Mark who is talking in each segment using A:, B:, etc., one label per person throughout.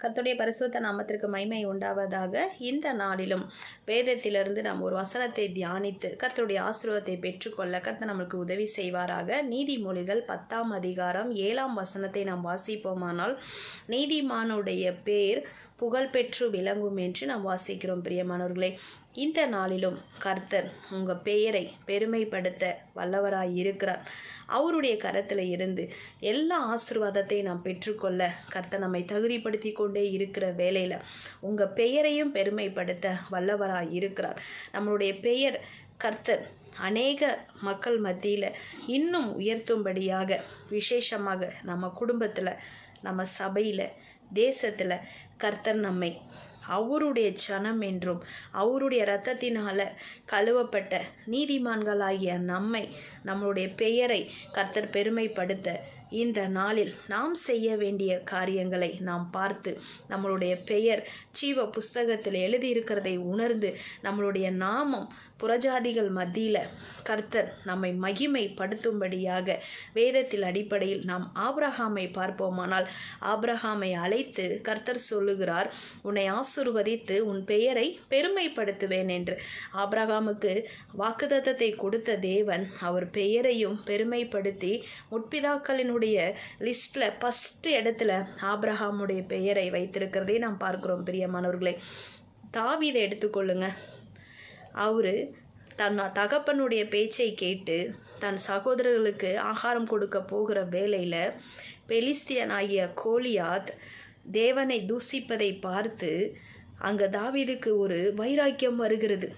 A: கர்த்தருடைய பரிசுத்த நாமத்திற்கு மைமை உண்டாவதாக இந்த நாளிலும் வேதத்திலிருந்து நாம் ஒரு வசனத்தை தியானித்து கர்த்தருடைய ஆசீர்வாதத்தை பெற்றுக்கொள்ள கர்த்தர் நம்மளுக்கு உதவி செய்வாராக. நீதிமொழிகள் பத்தாம் அதிகாரம் ஏழாம் வசனத்தை நாம் வாசிப்போமானால் நீதிமானுடைய பேர் புகழ்பெற்று விளங்கும் என்று நாம் வாசிக்கிறோம். பிரியமானவர்களே இந்த நாளிலும் கர்த்தர் உங்கள் பெயரை பெருமைப்படுத்த வல்லவராய் இருக்கிறார். அவருடைய கரத்தில் இருந்து எல்லா ஆசீர்வாதத்தையும் நாம் பெற்றுக்கொள்ள கர்த்தர் நம்மை தகுதிப்படுத்தி கொண்டே இருக்கிற வேலையில் உங்கள் பெயரையும் பெருமைப்படுத்த வல்லவராய் இருக்கிறார். நம்மளுடைய பெயர் கர்த்தர் அநேக மக்கள் மத்தியில் இன்னும் உயர்த்தும்படியாக விசேஷமாக நம்ம குடும்பத்தில் நம்ம சபையில் தேசத்தில் கர்த்தர் நம்மை அவருடைய ஜனம் என்றும் அவருடைய இரத்தத்தினால கழுவப்பட்ட நீதிமான்களாகிய நம்மை நம்மளுடைய பெயரை கர்த்தர் பெருமைப்படுத்த இந்த நாளில் நாம் செய்ய வேண்டிய காரியங்களை நாம் பார்த்து நம்மளுடைய பெயர் ஜீவ புஸ்தகத்தில் எழுதியிருக்கிறதை உணர்ந்து நம்மளுடைய நாமம் புறஜாதிகள் மத்தியில் கர்த்தர் நம்மை மகிமைப்படுத்தும்படியாக வேதத்தில் அடிப்படையில் நாம் ஆப்ரஹாமை பார்ப்போமானால் ஆப்ரஹாமை அழைத்து கர்த்தர் சொல்லுகிறார் உன்னை ஆசிர்வதித்து உன் பெயரை பெருமைப்படுத்துவேன் என்று. ஆபிரகாமுக்கு வாக்குதத்தத்தை கொடுத்த தேவன் அவர் பெயரையும் பெருமைப்படுத்தி முற்பிதாக்களினுடைய லிஸ்ட்டில் ஃபஸ்ட்டு இடத்துல ஆப்ரஹாமுடைய பெயரை வைத்திருக்கிறதே நாம் பார்க்குறோம் பிரியமானவர்களே. தாவீதை எடுத்துக்கொள்ளுங்க அவர் தன் தகப்பனுடைய பேச்சை கேட்டு தன் சகோதரர்களுக்கு ஆகாரம் கொடுக்க போகிற வேளையில் பெலிஸ்தியனாகிய கோலியாத் தேவனை தூசிப்பதை பார்த்து அங்கே தாவீதுக்கு ஒரு வைராக்கியம் வருகிறது.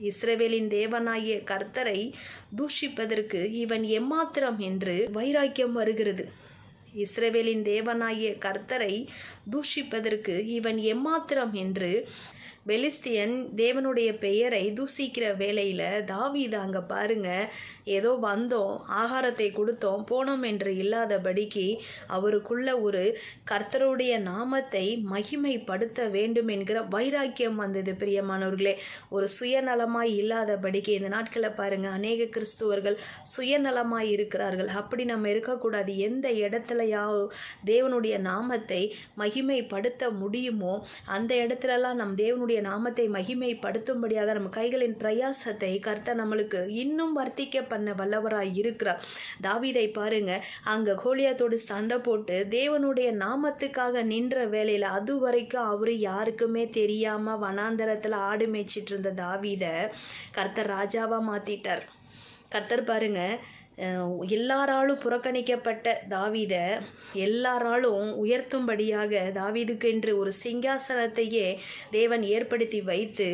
A: இஸ்ரவேலின் தேவனாகிய கர்த்தரை தூஷிப்பதற்கு இவன் எம்மாத்திரம் என்று வைராக்கியம் வருகிறது. இஸ்ரவேலின் தேவனாகிய கர்த்தரை தூஷிப்பதற்கு இவன் எம்மாத்திரம் என்று பெலிஸ்தியன் தேவனுடைய பெயரை தூசிக்கிற வேலையில் தாவீது அங்கே பாருங்க ஏதோ வந்தோம் ஆகாரத்தை கொடுத்தோம் போனோம் என்று இல்லாதபடிக்கு அவருக்குள்ள ஒரு கர்த்தருடைய நாமத்தை மகிமைப்படுத்த வேண்டும் என்கிற வைராக்கியம் வந்தது. பிரியமானவர்களே ஒரு சுயநலமாய் இல்லாதபடிக்கு இந்த நாட்களில் பாருங்க அநேக கிறிஸ்துவர்கள் சுயநலமாய் இருக்கிறார்கள். அப்படி நம்ம இருக்கக்கூடாது. எந்த இடத்துலையா தேவனுடைய நாமத்தை மகிமைப்படுத்த முடியுமோ அந்த இடத்துலலாம் நம் தேவனுடைய நாமத்தை மகிமைப்படுத்தும்படியாக நம்ம கைகளின் பிரயாசத்தை கர்த்தர் நம்மளுக்கு இன்னும் வர்த்திக்க பண்ண வல்லவராய் இருக்கிறார். தாவீதை பாருங்க அங்க கோலியாத்தோடு சண்டை போட்டு தேவனுடைய நாமத்துக்காக நின்ற வேலையில் அது வரைக்கும் அவரு யாருக்குமே தெரியாம வனாந்தரத்துல ஆடு மேய்ச்சிட்டு இருந்த தாவிதை கர்த்தர் ராஜாவா மாத்திட்டார். கர்த்தர் பாருங்க எல்லாராலும் புறக்கணிக்கப்பட்ட தாவீத எல்லாராலும் உயர்த்தும்படியாக தாவீதுக்கென்று ஒரு சிங்காசனத்தையே தேவன் ஏற்படுத்தி வைத்து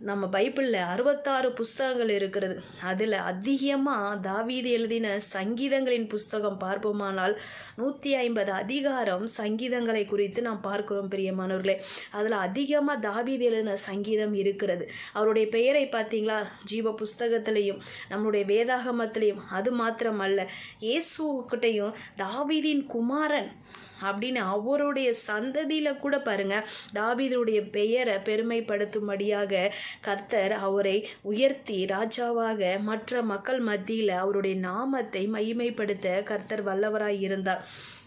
A: நம்ம பைபிளில் அறுபத்தாறு புஸ்தகங்கள் இருக்கிறது. அதில் அதிகமாக தாவீது எழுதின சங்கீதங்களின் புஸ்தகம் பார்ப்போமானால் நூற்றி ஐம்பது அதிகாரம் சங்கீதங்களை குறித்து நாம் பார்க்கிறோம் பிரியமானவர்களே. அதில் அதிகமாக தாவீது எழுதின சங்கீதம் இருக்கிறது. அவருடைய பெயரை பார்த்தீங்களா? ஜீவ புஸ்தகத்திலையும் நம்மளுடைய வேதாகமத்திலையும். அது மாத்திரமல்ல இயேசுக்கிட்டையும் தாவீதின் குமாரன் அப்படின்னு அவருடைய சந்ததியில் கூட பாருங்க தாவீதுடைய பெயரை பெருமைப்படுத்தும்படியாக கர்த்தர் அவரை உயர்த்தி ராஜாவாக மற்ற மக்கள் மத்தியில் அவருடைய நாமத்தை மகிமைப்படுத்த கர்த்தர் வல்லவராய் இருந்தார்.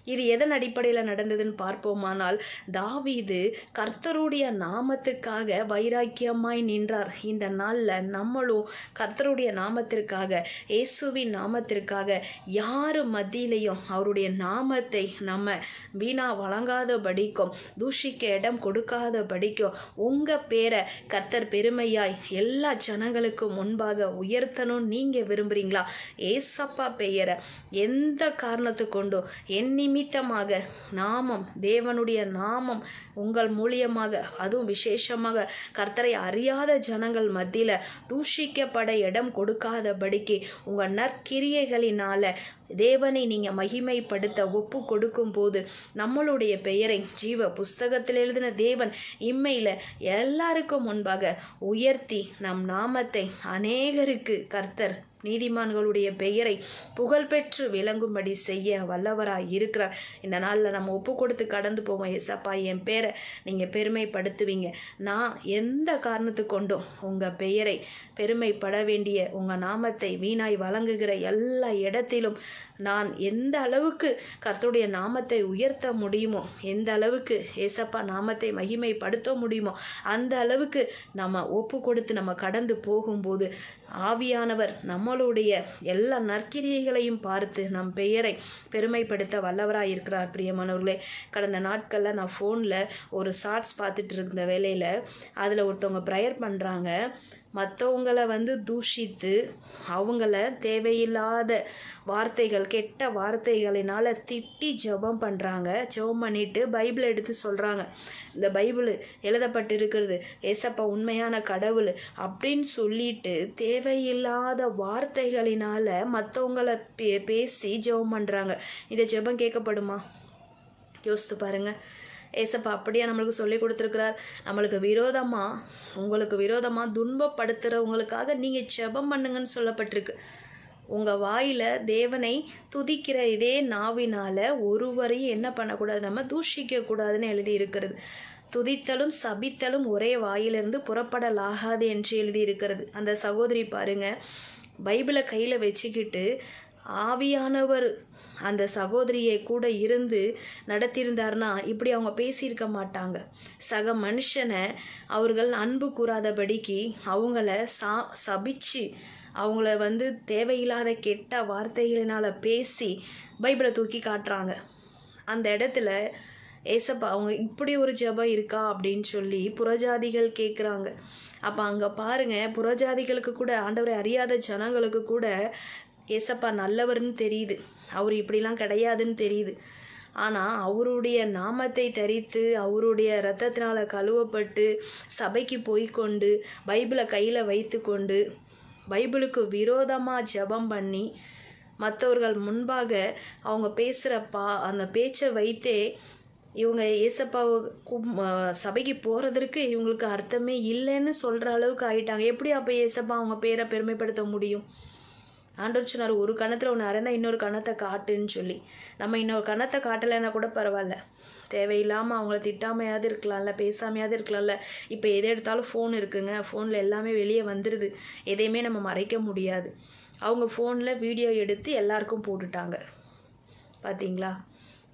A: இது எதன் அடிப்படையில் நடந்ததுன்னு பார்ப்போமானால் தாவீது கர்த்தருடைய நாமத்துக்காக வைராக்கியமாய் நின்றார். இந்த நாளில் நம்மளும் கர்த்தருடைய நாமத்திற்காக இயேசுவின் நாமத்திற்காக யார் மத்தியிலையும் அவருடைய நாமத்தை நம்ம வீணா வழங்காத படிக்கும் தூஷிக்க இடம் கொடுக்காத படிக்கும் உங்கள் பேரை கர்த்தர் பெருமையாய் எல்லா ஜனங்களுக்கும் முன்பாக உயர்த்தணும் நீங்கள் விரும்புகிறீங்களா ஏசப்பா பெயரை எந்த காரணத்தை கொண்டோ எண்ணி நிமித்தமாக நாமம் தேவனுடைய நாமம் உங்கள் மூலியமாக அதுவும் விசேஷமாக கர்த்தரை அறியாத ஜனங்கள் மத்தியில் தூஷிக்கப்பட இடம் கொடுக்காதபடிக்கு உங்கள் நற்கிரியைகளினால் தேவனை நீங்கள் மகிமைப்படுத்த ஒப்பு கொடுக்கும் போது நம்மளுடைய பெயரை ஜீவ புஸ்தகத்தில் எழுதின தேவன் இம்மையில் எல்லாருக்கும் முன்பாக உயர்த்தி நம் நாமத்தை அநேகருக்கு கர்த்தர் நீதிமான்களுடைய பெயரை புகழ்பெற்று விளங்கும்படி செய்ய வல்லவராய் இருக்கிறார். இந்த நாளில் நம்ம ஒப்பு கொடுத்து கடந்து போவோம் எசப்பா என் பேரை நீங்கள் பெருமைப்படுத்துவீங்க. நான் எந்த காரணத்து கொண்டும் உங்கள் பெயரை பெருமைப்பட வேண்டிய உங்கள் நாமத்தை வீணாய் வழங்குகிற எல்லா இடத்திலும் நான் எந்த அளவுக்கு கர்த்தருடைய நாமத்தை உயர்த்த முடியுமோ எந்த அளவுக்கு ஏசப்பா நாமத்தை மகிமைப்படுத்த முடியுமோ அந்த அளவுக்கு நம்ம ஒப்பு கொடுத்து நம்ம கடந்து போகும்போது ஆவியானவர் நம்மளுடைய எல்லா நற்கிரியைகளையும் பார்த்து நம் பெயரை பெருமைப்படுத்த வல்லவராக இருக்கிறார். பிரியமானவர்களே கடந்த நாட்களில் நான் ஃபோனில் ஒரு ஷார்ட்ஸ் பார்த்துட்டு இருந்த வேலையில் அதில் ஒருத்தவங்க ப்ரேயர் பண்ணுறாங்க மற்றவங்களை வந்து தூஷித்து அவங்கள தேவையில்லாத வார்த்தைகள் கெட்ட வார்த்தைகளினால் திட்டி ஜெபம் பண்ணுறாங்க ஜெபம் பண்ணிட்டு பைபிள் எடுத்து சொல்கிறாங்க இந்த பைபிள் எழுதப்பட்டு இருக்கிறது ஏசப்பா உண்மையான கடவுள் அப்படின்னு சொல்லிட்டு தேவையில்லாத வார்த்தைகளினால் மற்றவங்கள பே பேசி ஜெபம் பண்ணுறாங்க இந்த ஜெபம் கேட்கப்படுமா? யோசித்து பாருங்கள் ஏசப்பா அப்படியே நம்மளுக்கு சொல்லி கொடுத்துருக்கிறார். நம்மளுக்கு விரோதமாக உங்களுக்கு விரோதமாக துன்பப்படுத்துகிறவங்களுக்காக நீங்கள் ஜெபம் பண்ணுங்கன்னு சொல்லப்பட்டிருக்கு. உங்கள் வாயில் தேவனை துதிக்கிற இதே நாவினால் ஒருவரையும் என்ன பண்ணக்கூடாது? நம்ம தூஷிக்கக்கூடாதுன்னு எழுதி இருக்கிறது துதித்தலும் சபித்தலும் ஒரே வாயிலிருந்து புறப்படலாகாது என்று எழுதியிருக்கிறது. அந்த சகோதரி பாருங்க பைபிளை கையில் வச்சுக்கிட்டு ஆவியானவர் அந்த சகோதரியை கூட இருந்து நடத்தியிருந்தார்னா இப்படி அவங்க பேசியிருக்க மாட்டாங்க. சக மனுஷனை அவர்கள் அன்பு கூறாதபடிக்கு அவங்கள சா சபிச்சு அவங்கள வந்து தேவையில்லாத கெட்ட வார்த்தைகளினால் பேசி பைபிளை தூக்கி காட்டுறாங்க. அந்த இடத்துல ஏசப்பா அவங்க இப்படி ஒரு ஜெபம் இருக்கா? அப்படின்னு சொல்லி புறஜாதிகள் கேட்குறாங்க அப்போ அங்கே பாருங்கள் புறஜாதிகளுக்கு கூட ஆண்டவரை அறியாத ஜனங்களுக்கு கூட ஏசப்பா நல்லவர்னு தெரியுது. அவர் இப்படிலாம் கிடையாதுன்னு தெரியுது. ஆனால் அவருடைய நாமத்தை தரித்து அவருடைய ரத்தத்தினால் கழுவப்பட்டு சபைக்கு போய்க்கொண்டு பைபிளை கையில் வைத்து கொண்டு பைபிளுக்கு விரோதமாக ஜெபம் பண்ணி மற்றவர்கள் முன்பாக அவங்க பேசுகிற பா அந்த பேச்சை வைத்தே இவங்க ஏசப்பாவை சபைக்கு போகிறதற்கு இவங்களுக்கு அர்த்தமே இல்லைன்னு சொல்கிற அளவுக்கு ஆயிட்டாங்க. எப்படி அப்போ ஏசப்பா அவங்க பேரை பெருமைப்படுத்த முடியும்? ஆண்டவர் சொன்னார் ஒரு கணத்தில் ஒன்று அறந்தால் இன்னொரு கணத்தை காட்டுன்னு சொல்லி. நம்ம இன்னொரு கணத்தை காட்டலைன்னா கூட பரவாயில்ல. தேவையில்லாமல் அவங்கள திட்டாமையாவது இருக்கலாம்ல பேசாமையாவது இருக்கலாம்ல. இப்போ எதை எடுத்தாலும் ஃபோன் இருக்குங்க. ஃபோனில் எல்லாமே வெளியே வந்துடுது எதையுமே நம்ம மறைக்க முடியாது. அவங்க ஃபோனில் வீடியோ எடுத்து எல்லாருக்கும் போட்டுட்டாங்க. பார்த்தீங்களா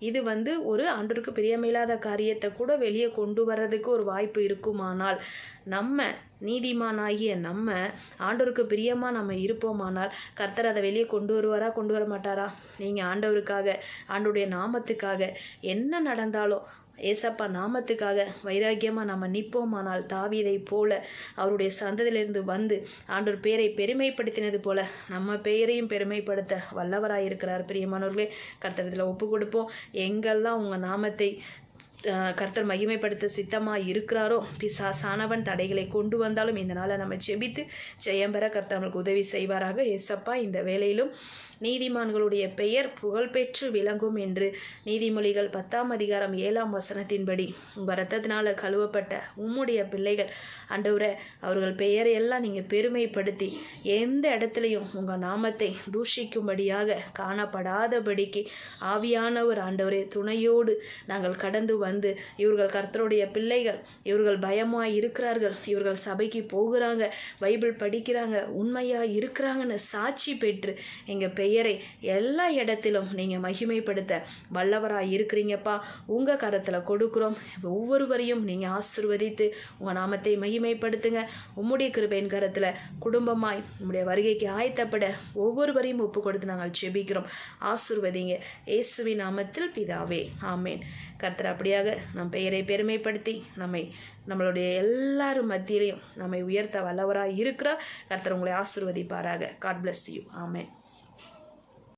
A: இது வந்து ஒரு அன்றருக்கு பிரியமில்லாத காரியத்தை கூட வெளியே கொண்டு வர்றதுக்கு ஒரு வாய்ப்பு இருக்குமானால் நம்ம நீதிமானாகிய நம்ம ஆண்டவருக்கு பிரியமாக நம்ம இருப்போமானால் கர்த்தர் அதை வெளியே கொண்டு வருவாரா கொண்டு வர மாட்டாரா நீங்கள் ஆண்டவருக்காக ஆண்டோடைய நாமத்துக்காக என்ன நடந்தாலும் ஏசப்பா நாமத்துக்காக வைராக்கியமாக நம்ம நிற்போமானால் தாவீதை போல அவருடைய சந்ததியிலிருந்து வந்து ஆண்டோர் பேரை பெருமைப்படுத்தினது போல நம்ம பெயரையும் பெருமைப்படுத்த வல்லவராக இருக்கிறார் பிரியமானவர்களே கர்த்தரத்தில் ஒப்பு கொடுப்போம் எங்கெல்லாம் உங்கள் நாமத்தை கர்த்தர் மகிமைப்படுத்த சித்தமாக இருக்கிறாரோ பிசாசானவன் தடைகளை கொண்டு வந்தாலும் இந்த நாளை நம்ம ஜெபித்து ஜெயம்பெற கர்த்தர் நம்மளுக்கு உதவி செய்வாராக. எஸ்அப்பா இந்த வேலையிலும் நீதிமான்களுடைய பெயர் புகழ்பெற்று விளங்கும் என்று நீதிமொழிகள் பத்தாம் அதிகாரம் ஏழாம் வசனத்தின்படி உங்கள் ரத்தத்தினால் கழுவப்பட்ட உம்முடைய பிள்ளைகள் அண்டவரை அவர்கள் பெயரை எல்லாம் நீங்கள் பெருமைப்படுத்தி எந்த இடத்துலையும் உங்கள் நாமத்தை தூஷிக்கும்படியாக காணப்படாதபடிக்கு ஆவியானவர் ஆண்டவரே துணையோடு நாங்கள் கடந்து வந்து இவர்கள் கர்த்தருடைய பிள்ளைகள் இவர்கள் பயமாக இருக்கிறார்கள் இவர்கள் சபைக்கு போகிறாங்க பைபிள் படிக்கிறாங்க உண்மையாக இருக்கிறாங்கன்னு சாட்சி பெற்று எங்கள் பெயரை எல்லா இடத்திலும் நீங்கள் மகிமைப்படுத்த வல்லவராக இருக்கிறீங்கப்பா. உங்கள் கரத்தில் கொடுக்குறோம். ஒவ்வொருவரையும் நீங்கள் ஆசிர்வதித்து உங்கள் நாமத்தை மகிமைப்படுத்துங்க. உம்முடைய கிருபையின் கரத்தில் குடும்பமாய் உம்முடைய வருகைக்கு ஆயத்தப்பட ஒவ்வொருவரையும் ஒப்பு கொடுத்து நாங்கள் செபிக்கிறோம் ஆசிர்வதிங்க. இயேசுவி நாமத்தில் பிதாவே. ஆமேன். கர்த்தர் அப்படியாக நம் பெயரை பெருமைப்படுத்தி நம்மை நம்மளுடைய எல்லாரும் மத்தியிலையும் நம்மை உயர்த்த வல்லவராக இருக்கிறார். கர்த்தர் உங்களை ஆசிர்வதிப்பாராக. God bless you amen